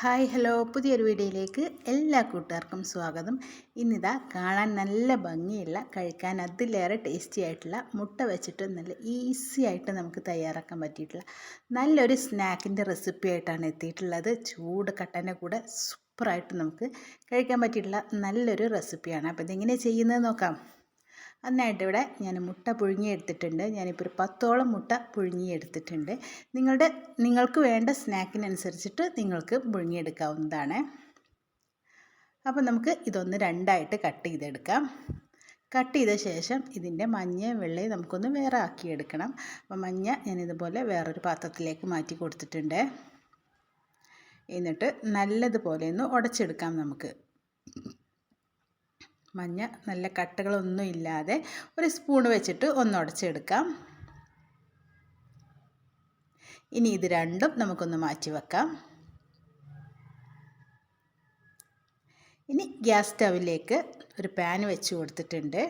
Hi hello. പുതിയൊരു വീഡിയോയിലേക്ക് എല്ലാ കൂട്ടുകാർക്കും സ്വാഗതം. ഇന്നിതാ കാണാൻ നല്ല ഭംഗിയുള്ള കഴിക്കാൻ അതിലേറെ ടേസ്റ്റി ആയിട്ടുള്ള മുട്ട വെച്ചിട്ട് നല്ല ഈസി ആയിട്ട് നമുക്ക് തയ്യാറാക്കാൻ പറ്റിയിട്ടുള്ള നല്ലൊരു സ്നാക്കിന്റെ റെസിപ്പി ആയിട്ടാണ് എത്തിയിട്ടുള്ളത്. ചൂട് കട്ടന്റെ കൂടെ സൂപ്പറായിട്ട് നമുക്ക് കഴിക്കാൻ പറ്റിയിട്ടുള്ള നല്ലൊരു റെസിപ്പിയാണ് അപ്പോൾ ഇതെങ്ങനെ ചെയ്യുന്നത് നോക്കാം. അതിനായിട്ട് ഇവിടെ ഞാൻ മുട്ട പുഴുങ്ങി എടുത്തിട്ടുണ്ട് ഞാനിപ്പോൾ ഒരു പത്തോളം മുട്ട പുഴുങ്ങി എടുത്തിട്ടുണ്ട് നിങ്ങളുടെ നിങ്ങൾക്ക് വേണ്ട സ്നാക്കിനനുസരിച്ചിട്ട് നിങ്ങൾക്ക് പുഴുങ്ങിയെടുക്കാവുന്നതാണ്. അപ്പോൾ നമുക്ക് ഇതൊന്ന് രണ്ടായിട്ട് കട്ട് ചെയ്തെടുക്കാം. കട്ട് ചെയ്ത ശേഷം ഇതിന്റെ മഞ്ഞയും വെള്ളയും നമുക്കൊന്ന് വേറെ ആക്കിയെടുക്കണം. അപ്പോൾ മഞ്ഞ ഞാൻ ഇതുപോലെ വേറൊരു പാത്രത്തിലേക്ക് മാറ്റി കൊടുത്തിട്ടുണ്ട്. എന്നിട്ട് നല്ലതുപോലെ ഒന്ന് ഉടച്ചെടുക്കാം നമുക്ക്. മഞ്ഞ നല്ല കട്ടകളൊന്നും ഇല്ലാതെ ഒരു സ്പൂൺ വെച്ചിട്ട് ഒന്ന് ഉടച്ചെടുക്കാം. ഇനി ഇത് രണ്ടും നമുക്കൊന്ന് മാറ്റി വെക്കാം. ഇനി ഗ്യാസ് സ്റ്റവിലേക്ക് ഒരു പാൻ വെച്ച് കൊടുത്തിട്ടുണ്ട്.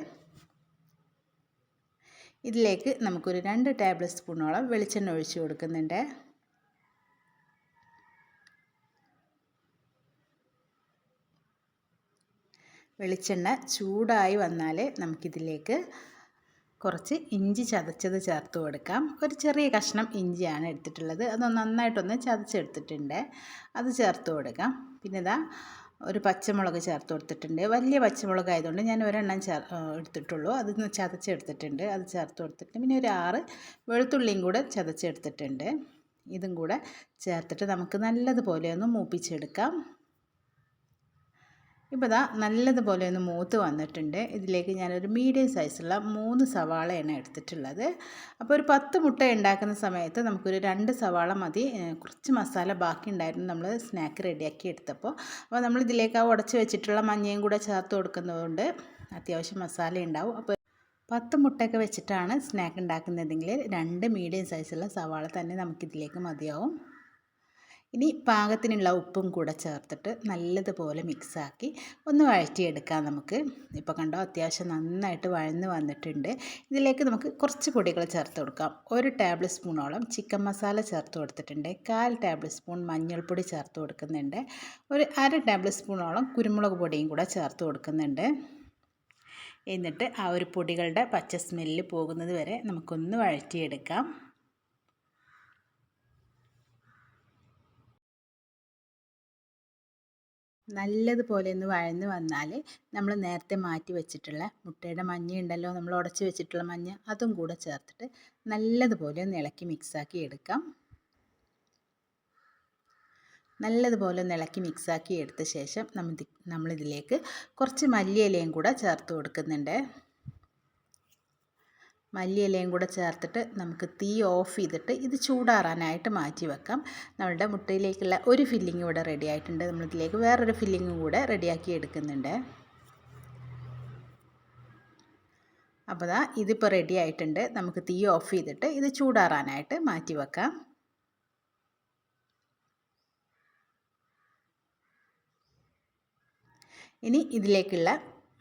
ഇതിലേക്ക് നമുക്കൊരു രണ്ട് ടേബിൾ സ്പൂണോളം വെളിച്ചെണ്ണ ഒഴിച്ച് കൊടുക്കുന്നുണ്ട്. വെളിച്ചെണ്ണ ചൂടായി വന്നാൽ നമുക്കിതിലേക്ക് കുറച്ച് ഇഞ്ചി ചതച്ചത് ചേർത്ത് കൊടുക്കാം. ഒരു ചെറിയ കഷ്ണം ഇഞ്ചിയാണ് എടുത്തിട്ടുള്ളത്. അത് നന്നായിട്ടൊന്ന് ചതച്ചെടുത്തിട്ടുണ്ട്. അത് ചേർത്ത് കൊടുക്കാം. പിന്നെ ഇതാ ഒരു പച്ചമുളക് ചേർത്ത് കൊടുത്തിട്ടുണ്ട്. വലിയ പച്ചമുളക് ആയതുകൊണ്ട് ഞാൻ ഒരെണ്ണം ചേർ എടുത്തിട്ടുള്ളൂ. അത് ചതച്ചെടുത്തിട്ടുണ്ട്. അത് ചേർത്ത് കൊടുത്തിട്ട് പിന്നെ ഒരു ആറ് വെളുത്തുള്ളിയും കൂടെ ചതച്ചെടുത്തിട്ടുണ്ട്. ഇതും കൂടെ ചേർത്തിട്ട് നമുക്ക് നല്ലതുപോലെ ഒന്ന് മൂപ്പിച്ചെടുക്കാം. ഇപ്പോൾ ഇതാ നല്ലതുപോലെ ഒന്ന് മൂത്ത് വന്നിട്ടുണ്ട്. ഇതിലേക്ക് ഞാനൊരു മീഡിയം സൈസുള്ള മൂന്ന് സവാളയാണ് എടുത്തിട്ടുള്ളത്. അപ്പോൾ ഒരു പത്ത് മുട്ട ഉണ്ടാക്കുന്ന സമയത്ത് നമുക്കൊരു രണ്ട് സവാള മതി. കുറച്ച് മസാല ബാക്കി ഉണ്ടായിരുന്നു നമ്മൾ സ്നാക്ക് റെഡിയാക്കി എടുത്തപ്പോൾ. അപ്പോൾ നമ്മൾ ഇതിലേക്ക് ആ ഉടച്ച് വെച്ചിട്ടുള്ള മഞ്ഞയും കൂടെ ചേർത്ത് കൊടുക്കുന്നതുകൊണ്ട് അത്യാവശ്യം മസാല ഉണ്ടാവും. അപ്പോൾ പത്ത് മുട്ടയൊക്കെ വെച്ചിട്ടാണ് സ്നാക്ക് ഉണ്ടാക്കുന്നതെങ്കിൽ രണ്ട് മീഡിയം സൈസുള്ള സവാള തന്നെ നമുക്കിതിലേക്ക് മതിയാവും. ഇനി പാകത്തിനുള്ള ഉപ്പും കൂടെ ചേർത്തിട്ട് നല്ലതുപോലെ മിക്സാക്കി ഒന്ന് വഴറ്റിയെടുക്കാം നമുക്ക്. ഇപ്പോൾ കണ്ടോ അത്യാവശ്യം നന്നായിട്ട് വഴന്ന് വന്നിട്ടുണ്ട്. ഇതിലേക്ക് നമുക്ക് കുറച്ച് പൊടികൾ ചേർത്ത് കൊടുക്കാം. ഒരു ടേബിൾ സ്പൂണോളം ചിക്കൻ മസാല ചേർത്ത് കൊടുത്തിട്ടുണ്ട്. കാൽ ടേബിൾ സ്പൂൺ മഞ്ഞൾപ്പൊടി ചേർത്ത് കൊടുക്കുന്നുണ്ട്. ഒരു അര ടേബിൾ സ്പൂണോളം കുരുമുളക് പൊടിയും കൂടെ ചേർത്ത് കൊടുക്കുന്നുണ്ട്. എന്നിട്ട് ആ ഒരു പൊടികളുടെ പച്ച സ്മെല്ല് പോകുന്നത് വരെ നമുക്കൊന്ന് വഴറ്റിയെടുക്കാം. നല്ലതുപോലെ ഒന്ന് വഴന്ന് വന്നാൽ നമ്മൾ നേരത്തെ മാറ്റി വെച്ചിട്ടുള്ള മുട്ടയുടെ മഞ്ഞ ഉണ്ടല്ലോ നമ്മൾ ഉടച്ച് വെച്ചിട്ടുള്ള മഞ്ഞ അതും കൂടെ ചേർത്തിട്ട് നല്ലതുപോലെ ഒന്ന് ഇളക്കി മിക്സാക്കി എടുക്കാം. നല്ലതുപോലെ ഒന്ന് ഇളക്കി മിക്സാക്കി എടുത്ത ശേഷം നമ്മൾ നമ്മളിതിലേക്ക് കുറച്ച് മല്ലിയിലയും കൂടെ ചേർത്ത് കൊടുക്കുന്നുണ്ട്. മല്ലിയിലയും കൂടെ ചേർത്തിട്ട് നമുക്ക് തീ ഓഫ് ചെയ്തിട്ട് ഇത് ചൂടാറാനായിട്ട് മാറ്റി വെക്കാം. നമ്മളുടെ മുട്ടയിലേക്കുള്ള ഒരു ഫില്ലിംഗ് ഇവിടെ റെഡി ആയിട്ടുണ്ട്. നമ്മളിതിലേക്ക് വേറൊരു ഫില്ലിങ്ങും കൂടെ റെഡിയാക്കി എടുക്കുന്നുണ്ട്. അപ്പോൾ ദാ ഇതിപ്പോൾ റെഡി ആയിട്ടുണ്ട്. നമുക്ക് തീ ഓഫ് ചെയ്തിട്ട് ഇത് ചൂടാറാനായിട്ട് മാറ്റി വെക്കാം. ഇനി ഇതിലേക്കുള്ള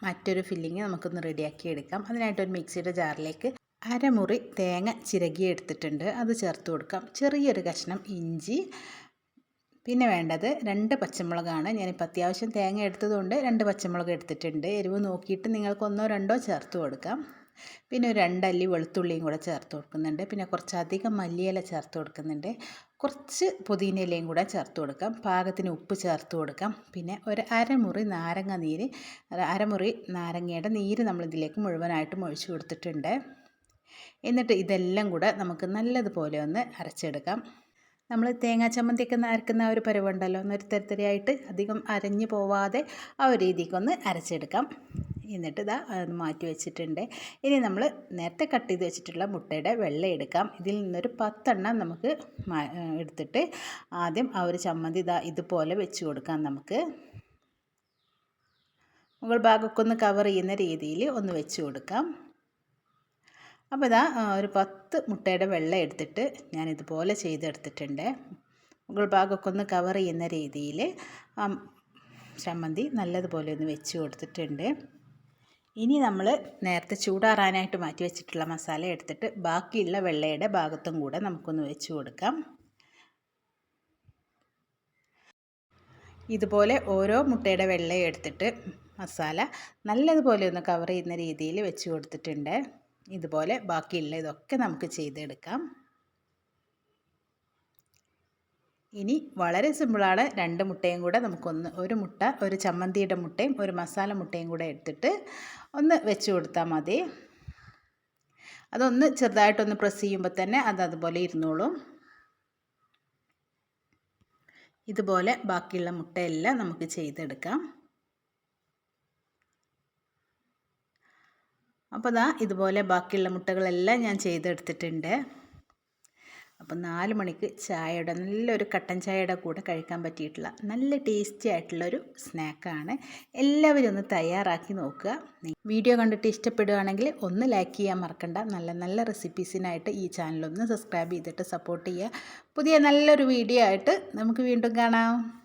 മറ്റൊരു ഫില്ലിങ് നമുക്കൊന്ന് റെഡിയാക്കി എടുക്കാം. അതിനായിട്ടൊരു മിക്സിയുടെ ജാറിലേക്ക് അരമുറി തേങ്ങ ചിരകി എടുത്തിട്ടുണ്ട് അത് ചേർത്ത് കൊടുക്കാം. ചെറിയൊരു കഷ്ണം ഇഞ്ചി. പിന്നെ വേണ്ടത് രണ്ട് പച്ചമുളകാണ്. ഞാനിപ്പോൾ അത്യാവശ്യം തേങ്ങ എടുത്തതുകൊണ്ട് രണ്ട് പച്ചമുളക് എടുത്തിട്ടുണ്ട്. എരിവ് നോക്കിയിട്ട് നിങ്ങൾക്ക് ഒന്നോ രണ്ടോ ചേർത്ത് കൊടുക്കാം. പിന്നെ ഒരു രണ്ടല്ലി വെളുത്തുള്ളിയും കൂടെ ചേർത്ത് കൊടുക്കുന്നുണ്ട്. പിന്നെ കുറച്ചധികം മല്ലിയില ചേർത്ത് കൊടുക്കുന്നുണ്ട്. കുറച്ച് പുതിനയിലയും കൂടെ ചേർത്ത് കൊടുക്കാം. പാകത്തിന് ഉപ്പ് ചേർത്ത് കൊടുക്കാം. പിന്നെ ഒരു അരമുറി നാരങ്ങ നീര്. അരമുറി നാരങ്ങയുടെ നീര് നമ്മളിതിലേക്ക് മുഴുവനായിട്ടും ഒഴിച്ചു കൊടുത്തിട്ടുണ്ട്. എന്നിട്ട് ഇതെല്ലാം കൂടെ നമുക്ക് നല്ലതുപോലെ ഒന്ന് അരച്ചെടുക്കാം. നമ്മൾ തേങ്ങാ ചമ്മന്തിയൊക്കെ അരക്കുന്ന ആ ഒരു പരുവുണ്ടല്ലോ ഒന്നൊരു തരത്തരയായിട്ട് അധികം അരഞ്ഞു പോവാതെ ആ ഒരു രീതിക്കൊന്ന് അരച്ചെടുക്കാം. എന്നിട്ട് ഇതാ അതൊന്ന് മാറ്റി വെച്ചിട്ടുണ്ട്. ഇനി നമ്മൾ നേരത്തെ കട്ട് ചെയ്ത് വെച്ചിട്ടുള്ള മുട്ടയുടെ വെള്ള എടുക്കാം. ഇതിൽ നിന്നൊരു പത്തെണ്ണം നമുക്ക് എടുത്തിട്ട് ആദ്യം ആ ഒരു ചമ്മന്തി ഇതാ ഇതുപോലെ വെച്ച് കൊടുക്കാം നമുക്ക്. മുകൾ ഭാഗമൊക്കെ ഒന്ന് കവർ ചെയ്യുന്ന രീതിയിൽ ഒന്ന് വെച്ച് കൊടുക്കാം. അപ്പോൾ ഇതാ ഒരു പത്ത് മുട്ടയുടെ വെള്ളം എടുത്തിട്ട് ഞാൻ ഇതുപോലെ ചെയ്തെടുത്തിട്ടുണ്ട്. മുകൾ ഭാഗമൊക്കെ ഒന്ന് കവർ ചെയ്യുന്ന രീതിയിൽ ചമ്മന്തി നല്ലതുപോലെ ഒന്ന് വെച്ച് കൊടുത്തിട്ടുണ്ട്. ഇനി നമ്മൾ നേരത്തെ ചൂടാറാനായിട്ട് മാറ്റി വെച്ചിട്ടുള്ള മസാല എടുത്തിട്ട് ബാക്കിയുള്ള വെള്ളയുടെ ഭാഗത്തും കൂടെ നമുക്കൊന്ന് വെച്ച് കൊടുക്കാം. ഇതുപോലെ ഓരോ മുട്ടയുടെ വെള്ളയും എടുത്തിട്ട് മസാല നല്ലതുപോലെ ഒന്ന് കവർ ചെയ്യുന്ന രീതിയിൽ വെച്ച് കൊടുത്തിട്ടുണ്ട്. ഇതുപോലെ ബാക്കിയുള്ള ഇതൊക്കെ നമുക്ക് ചെയ്തെടുക്കാം. ഇനി വളരെ സിമ്പിളാണ് രണ്ട് മുട്ടയും കൂടെ നമുക്കൊന്ന് ഒരു മുട്ട ഒരു ചമ്മന്തിയുടെ മുട്ടയും ഒരു മസാല മുട്ടയും കൂടെ എടുത്തിട്ട് ഒന്ന് വെച്ച് കൊടുത്താൽ മതി. അതൊന്ന് ചെറുതായിട്ടൊന്ന് പ്രസ് ചെയ്യുമ്പോൾ തന്നെ അത് അതുപോലെ ഇരുന്നോളും. ഇതുപോലെ ബാക്കിയുള്ള മുട്ടയെല്ലാം നമുക്ക് ചെയ്തെടുക്കാം. അപ്പോൾ ദാ ഇതുപോലെ ബാക്കിയുള്ള മുട്ടകളെല്ലാം ഞാൻ ചെയ്തെടുത്തിട്ടുണ്ട്. അപ്പോൾ നാല് മണിക്ക് ചായയുടെ നല്ലൊരു കട്ടൻ ചായയുടെ കൂടെ കഴിക്കാൻ പറ്റിയിട്ടുള്ള നല്ല ടേസ്റ്റി ആയിട്ടുള്ളൊരു സ്നാക്കാണ്. എല്ലാവരും ഒന്ന് തയ്യാറാക്കി നോക്കുക. വീഡിയോ കണ്ടിട്ട് ഇഷ്ടപ്പെടുകയാണെങ്കിൽ ഒന്ന് ലൈക്ക് ചെയ്യാൻ മറക്കണ്ട. നല്ല നല്ല റെസിപ്പീസിനായിട്ട് ഈ ചാനലൊന്ന് സബ്സ്ക്രൈബ് ചെയ്തിട്ട് സപ്പോർട്ട് ചെയ്യുക. പുതിയ നല്ലൊരു വീഡിയോ ആയിട്ട് നമുക്ക് വീണ്ടും കാണാം.